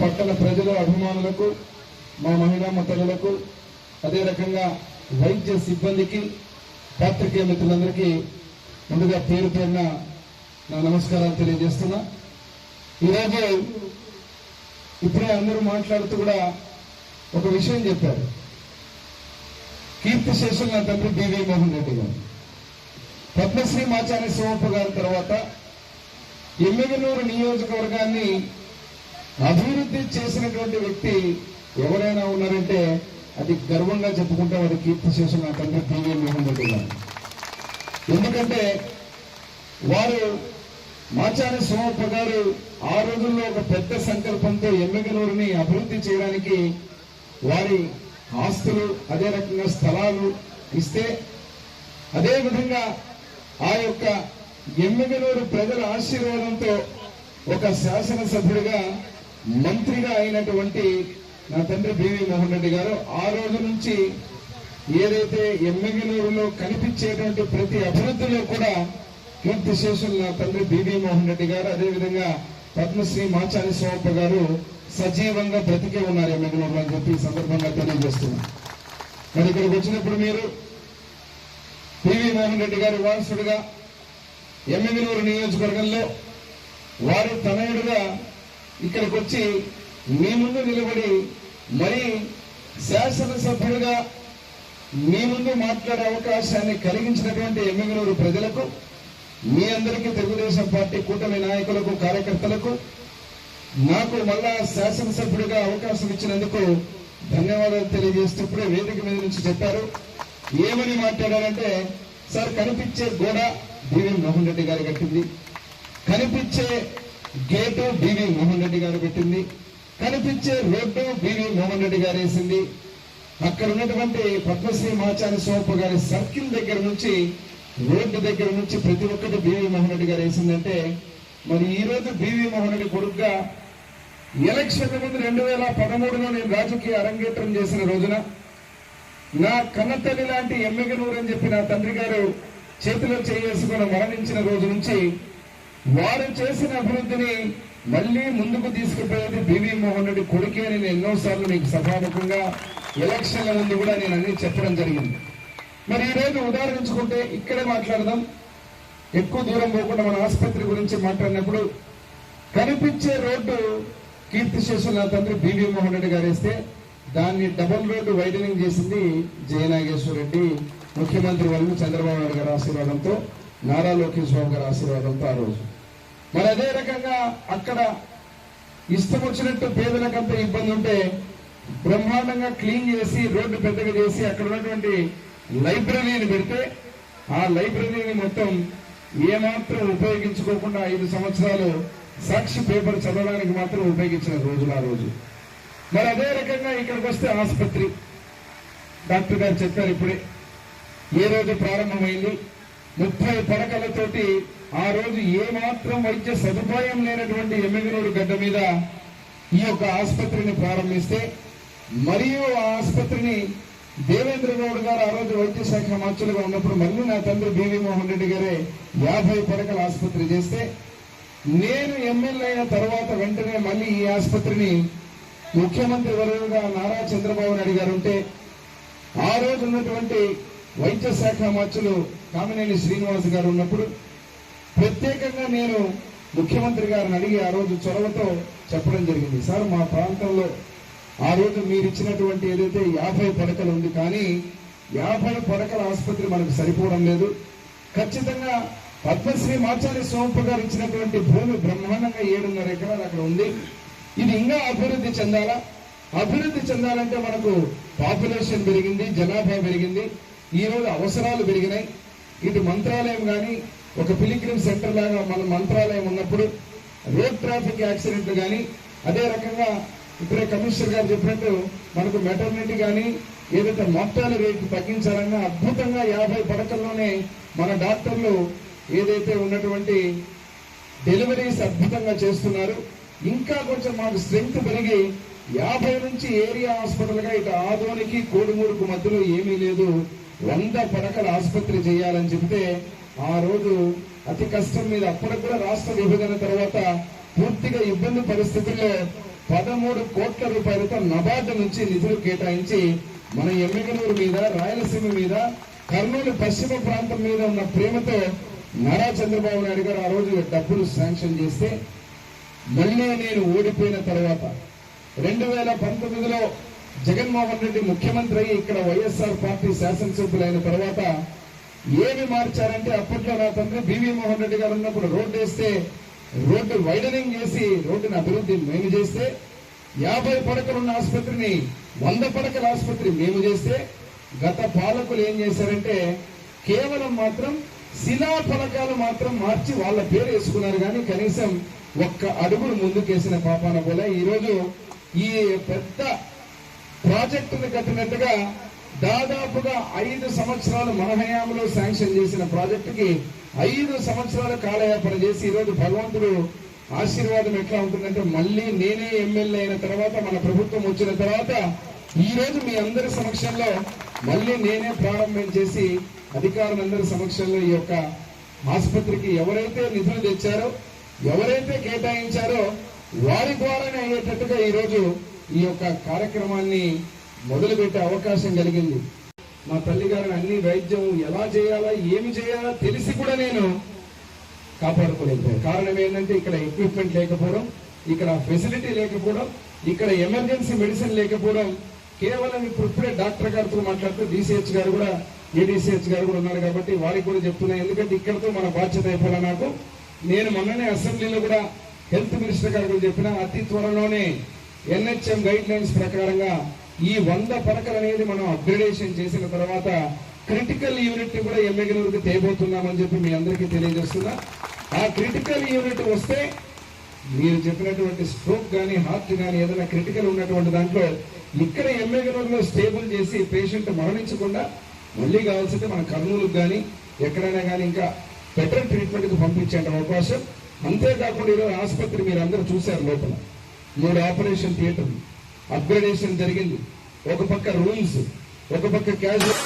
పట్టణ ప్రజల అభిమానులకు మా మహిళా మతలకు అదే రకంగా వైద్య సిబ్బందికి పాత్రికేయ మిత్రులందరికీ ముందుగా పేరు పేరున నా నమస్కారాలు తెలియజేస్తున్నా. ఈరోజు ఇప్పుడే అందరూ మాట్లాడుతూ కూడా ఒక విషయం చెప్పారు. కీర్తి శేషులు నా తండ్రి బివి మోహన్ రెడ్డి గారు. పద్మశ్రీ మాచారి సోమప్ప గారి తర్వాత ఎమ్మెగనూరు నియోజకవర్గాన్ని అభివృద్ధి చేసినటువంటి వ్యక్తి ఎవరైనా ఉన్నారంటే అది గర్వంగా చెప్పుకుంటే వారి కీర్తి శేషం నా తండ్రి పివి మోహన్ రెడ్డి గారు. ఎందుకంటే వారు మాచారి సోమప్ప గారు ఆ రోజుల్లో ఒక పెద్ద సంకల్పంతో ఎమ్మెగనూరుని అభివృద్ధి చేయడానికి వారి ఆస్తులు అదే రకంగా స్థలాలు ఇస్తే అదే విధంగా ఆ యొక్క ఎమ్మెగనూరు ప్రజల ఆశీర్వాదంతో ఒక శాసనసభ్యుడిగా మంత్రిగా అయినటువంటి నా తండ్రి బివి మోహన్ రెడ్డి గారు ఆ రోజు నుంచి ఏదైతే ఎమ్మెగనూరులో కనిపించేటువంటి ప్రతి అభివృద్ధిలో కూడా కీర్తి శేషులు నా తండ్రి బివి మోహన్ రెడ్డి గారు అదేవిధంగా పద్మశ్రీ మాచారి సోమప్ప గారు సజీవంగా బ్రతికే ఉన్నారు ఎమ్మెగనూరులో అని చెప్పి సందర్భంగా తెలియజేస్తున్నాను. మరి ఇక్కడికి వచ్చినప్పుడు మీరు పివి మోహన్ రెడ్డి గారి వారసుడిగా ఎమ్మెగనూరు నియోజకవర్గంలో వారు తనయుడుగా ఇక్కడికి వచ్చి మీ ముందు నిలబడి మరి శాసనసభ్యుడిగా మీ ముందు మాట్లాడే అవకాశాన్ని కలిగించినటువంటి ఎమ్మెగనూరు ప్రజలకు మీ అందరికీ తెలుగుదేశం పార్టీ కూటమి నాయకులకు కార్యకర్తలకు నాకు మళ్ళా శాసనసభ్యుడిగా అవకాశం ఇచ్చినందుకు ధన్యవాదాలు తెలియజేస్తూ ఇప్పుడే వేదిక మీద నుంచి చెప్పారు. ఏమని మాట్లాడారంటే సార్ కనిపించే గోడ బివి మోహన్ రెడ్డి గారు కట్టింది కనిపించే గేటు బివి మోహన్ రెడ్డి గారు పెట్టింది. కనిపించే రోడ్డు డివి మోహన్ రెడ్డి గారు వేసింది. అక్కడ ఉన్నటువంటి పద్మశ్రీ మాచారి సోపు గారి సర్కిల్ దగ్గర నుంచి రోడ్డు దగ్గర నుంచి ప్రతి ఒక్కటి బివి మోహన్ రెడ్డి గారు వేసిందంటే మరి ఈ రోజు బివి మోహన్ రెడ్డి కొడుకుగా ఎలక్షన్ ముందు రెండు వేల పదమూడులో నేను రాజకీయ అరంగేట్రం చేసిన రోజున నా కన్నతల్లి లాంటి ఎమ్మెగనూరు అని చెప్పి నా తండ్రి గారు చేతిలో చేసుకుని మరణించిన రోజు నుంచి వారు చేసిన అభివృద్ధిని మళ్ళీ ముందుకు తీసుకుపోయేది బివి మోహన్ రెడ్డి కొడుకే అని నేను ఎన్నోసార్లు మీకు సభాముఖంగా ఎలక్షన్ల ముందు కూడా నేను అన్ని చెప్పడం జరిగింది. మరి ఈ రోజు ఉదాహరించుకుంటే ఇక్కడే మాట్లాడదాం. ఎక్కువ దూరం పోకుండా మన ఆసుపత్రి గురించి మాట్లాడినప్పుడు కనిపించే రోడ్డు కీర్తి చేసిన తండ్రి బివి మోహన్ రెడ్డి గారు వేస్తే దాన్ని డబుల్ రోడ్డు వైడనింగ్ చేసింది జయనాగేశ్వర రెడ్డి ముఖ్యమంత్రి వరకు చంద్రబాబు నాయుడు గారి ఆశీర్వాదంతో నారా లోకేష్ బాబు గారి ఆశీర్వాదంతో ఆ రోజు. మరి అదే రకంగా అక్కడ ఇష్టం వచ్చినట్టు పేదలకంత ఇబ్బంది ఉంటే బ్రహ్మాండంగా క్లీన్ చేసి రోడ్డు పెద్దగా చేసి అక్కడ ఉన్నటువంటి లైబ్రరీని పెడితే ఆ లైబ్రరీని మొత్తం ఏమాత్రం ఉపయోగించుకోకుండా ఐదు సంవత్సరాలు సాక్షి పేపర్ చదవడానికి మాత్రం ఉపయోగించిన రోజులు ఆ రోజు. మరి అదే రకంగా ఇక్కడికి వస్తే ఆసుపత్రి. డాక్టర్ గారు చెప్పారు ఇప్పుడే. ఏ రోజు ప్రారంభమైంది? ముప్పై పడకలతోటి ఆ రోజు ఏ మాత్రం వైద్య సదుపాయం లేనటువంటి ఎమ్మెగనూరు గడ్డ మీద ఈ యొక్క ఆసుపత్రిని ప్రారంభిస్తే మరియు ఆ ఆసుపత్రిని దేవేంద్ర గౌడ్ గారు ఆ రోజు వైద్య శాఖ మంత్రులుగా ఉన్నప్పుడు మళ్ళీ నా తండ్రి బివి మోహన్ రెడ్డి గారే యాభై పడకల ఆసుపత్రి చేస్తే నేను ఎమ్మెల్యే అయిన తర్వాత వెంటనే మళ్ళీ ఈ ఆసుపత్రిని ముఖ్యమంత్రి వరువుగా నారా చంద్రబాబు నాయుడు గారు ఉంటే ఆ రోజు ఉన్నటువంటి వైద్య శాఖ మంత్రులు కామినేని శ్రీనివాస్ గారు ఉన్నప్పుడు ప్రత్యేకంగా నేను ముఖ్యమంత్రి గారిని అడిగి ఆ రోజు చొరవతో చెప్పడం జరిగింది. సార్ మా ప్రాంతంలో ఆ రోజు మీరు ఇచ్చినటువంటి ఏదైతే యాభై పడకలు ఉంది కానీ యాభై పడకల ఆసుపత్రి మనకు సరిపోవడం లేదు. ఖచ్చితంగా పద్మశ్రీ మాచారి సోంప గారు ఇచ్చినటువంటి భూమి బ్రహ్మాండంగా ఏడున్నర ఎకరాలు అక్కడ ఉంది. ఇది ఇంకా అభివృద్ధి చెందాలా? అభివృద్ధి చెందాలంటే మనకు పాపులేషన్ పెరిగింది జనాభా పెరిగింది ఈ రోజు అవసరాలు పెరిగినాయి. ఇటు మంత్రాలయం కానీ ఒక పిలిగ్రిమ్ సెంటర్ లాగా మన మంత్రాలయం ఉన్నప్పుడు రోడ్ ట్రాఫిక్ యాక్సిడెంట్లు కానీ అదే రకంగా ఇప్పుడే కమిషనర్ గారు చెప్పినట్టు మనకు మెటర్నిటీ కానీ ఏదైతే మొత్తాల రేటు తగ్గించాలన్నా అద్భుతంగా యాభై పడకల్లోనే మన డాక్టర్లు ఏదైతే ఉన్నటువంటి డెలివరీస్ అద్భుతంగా చేస్తున్నారు. ఇంకా కొంచెం మాకు స్ట్రెంగ్త్ పెరిగి యాభై నుంచి ఏరియా హాస్పిటల్గా ఇటు ఆదోనికి కోడుమూరుకు మధ్యలో ఏమీ లేదు. వంద పడకల ఆసుపత్రి చేయాలని చెప్తే ఆ రోజు అతి కష్టం మీద అప్పటికి కూడా రాష్ట్ర విభజన తర్వాత పూర్తిగా ఇబ్బంది పరిస్థితుల్లో పదమూడు కోట్ల రూపాయలతో నబార్డు నుంచి నిధులు కేటాయించి మన ఎమ్మిగనూరు మీద రాయలసీమ మీద కర్నూలు పశ్చిమ ప్రాంతం మీద ఉన్న ప్రేమతో నారా చంద్రబాబు నాయుడు గారు ఆ రోజు డబ్బులు శాంక్షన్ చేస్తే మళ్ళీ నేను ఓడిపోయిన తర్వాత రెండు వేల పంతొమ్మిదిలో జగన్మోహన్ రెడ్డి ముఖ్యమంత్రి అయ్యి ఇక్కడ వైఎస్ఆర్ పార్టీ శాసనసభ్యులైన తర్వాత ఏమి మార్చారంటే అప్పట్లో నా తండ్రి బివి మోహన్ రెడ్డి గారు ఉన్నప్పుడు రోడ్డు వేస్తే రోడ్డు వైడనింగ్ చేసి రోడ్డుని అభివృద్ధి మేము చేస్తే యాభై పడకలున్న ఆసుపత్రిని వంద పడకల ఆసుపత్రి మేము చేస్తే గత పాలకులు ఏం చేశారంటే కేవలం మాత్రం శిలా ఫలకాలు మాత్రం మార్చి వాళ్ళ పేరు వేసుకున్నారు కానీ కనీసం ఒక్క అడుగులు ముందుకేసిన పాపాన పోలే. ఈరోజు ఈ పెద్ద ప్రాజెక్టును కట్టినట్టుగా దాదాపుగా ఐదు సంవత్సరాలు మన హయాంలో శాంక్షన్ చేసిన ప్రాజెక్టుకి ఐదు సంవత్సరాలు కాలయాపన చేసి ఈరోజు భగవంతుడు ఆశీర్వాదం ఎట్లా ఉంటుందంటే మళ్ళీ నేనే ఎమ్మెల్యే అయిన తర్వాత మన ప్రభుత్వం వచ్చిన తర్వాత ఈరోజు మీ అందరి సమక్షంలో మళ్ళీ నేనే ప్రారంభం చేసి అధికారులందరి సమక్షంలో ఈ యొక్క ఆసుపత్రికి ఎవరైతే నిధులు తెచ్చారో ఎవరైతే కేటాయించారో వారి ద్వారానే అయ్యేటట్టుగా ఈరోజు ఈ యొక్క కార్యక్రమాన్ని మొదలుపెట్టే అవకాశం కలిగింది. మా తల్లిగారు అన్ని వైద్యం ఎలా చేయాలా ఏమి చేయాలా తెలిసి కూడా నేను కాపాడుకోలేకపోయాను. కారణం ఏంటంటే ఇక్కడ ఎక్విప్మెంట్ లేకపోవడం ఇక్కడ ఫెసిలిటీ లేకపోవడం ఇక్కడ ఎమర్జెన్సీ మెడిసిన్ లేకపోవడం కేవలం ఇప్పుడు ఇప్పుడే డాక్టర్ గారితో మాట్లాడుతూ డిసిహెచ్ గారు కూడా ఏడీసీహెచ్ గారు కూడా ఉన్నారు కాబట్టి వారికి కూడా చెప్తున్నాయి ఎందుకంటే ఇక్కడతో మన బాధ్యత అయిపోయినా నాకు. నేను మొన్ననే అసెంబ్లీలో కూడా హెల్త్ మినిస్టర్ గారు కూడా చెప్పిన అతి త్వరలోనే ఎన్హెచ్ఎం గైడ్ లైన్స్ ప్రకారంగా ఈ వంద పడకలు అనేది మనం అప్గ్రేడేషన్ చేసిన తర్వాత క్రిటికల్ యూనిట్ కూడా ఎమ్మెగనూరుకి తేబోతున్నామని చెప్పి మీ అందరికీ తెలియజేస్తున్నా. ఆ క్రిటికల్ యూనిట్ వస్తే మీరు చెప్పినటువంటి స్ట్రోక్ కానీ హార్ట్ కానీ ఏదైనా క్రిటికల్ ఉన్నటువంటి దాంట్లో ఇక్కడ ఎమ్మెగనూరులో స్టేబుల్ చేసి పేషెంట్ మరణించకుండా మళ్ళీ కావాల్సింటే మన కర్నూలుకు కానీ ఎక్కడైనా కానీ ఇంకా బెటర్ ట్రీట్మెంట్కి పంపించే అవకాశం. అంతేకాకుండా ఈరోజు ఆసుపత్రి మీరు అందరూ చూశారు లోపల. మూడు ఆపరేషన్ థియేటర్లు. అప్గ్రేడేషన్ జరిగింది. ఒక పక్క రూమ్స్ ఒక పక్క క్యాజువల్